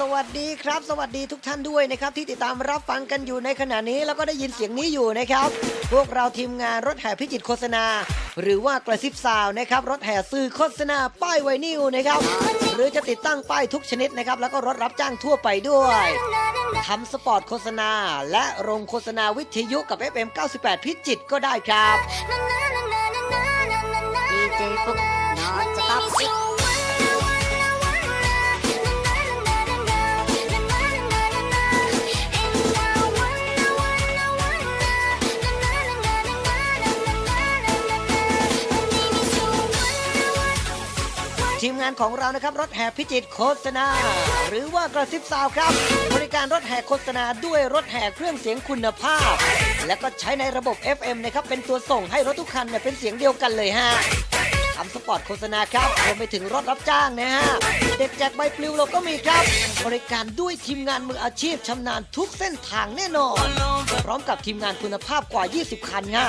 สวัสดีครับ สวัสดีทุกท่านด้วยนะครับ ที่ติดตามรับฟังกันอยู่ในขณะนี้ แล้วก็ได้ยินเสียงนี้อยู่นะครับ พวกเราทีมงานรถแห่พิจิตรโฆษณา หรือว่ากระซิบซาวนะครับ รถแห่สื่อโฆษณาป้ายไวนิวนะครับ หรือจะติดตั้งป้ายทุกชนิดนะครับ แล้วก็รถรับจ้างทั่วไปด้วยทำสปอร์ตโฆษณา และโรงโฆษณาวิทยุกับ FM 98 พิจิตรก็ได้ครับดีเจฟุ ทีมงานของเรานะครับรถแห่พิจิตรโฆษณา หรือว่ากระซิบซาวครับ บริการรถแห่โฆษณาด้วยรถแห่เครื่องเสียงคุณภาพ และก็ใช้ในระบบ FM นะครับเป็นตัวส่งให้รถทุกคันเนี่ยเป็นเสียงเดียวกันเลยฮะทำสปอร์ตโฆษณาครับรวมไปถึงรถรับจ้างนะฮะเด็กแจกใบปลิวเราก็มีครับ บริการด้วยทีมงานมืออาชีพชำนาญทุกเส้นทางแน่นอน พร้อมกับทีมงานคุณภาพกว่า 20 คันฮะ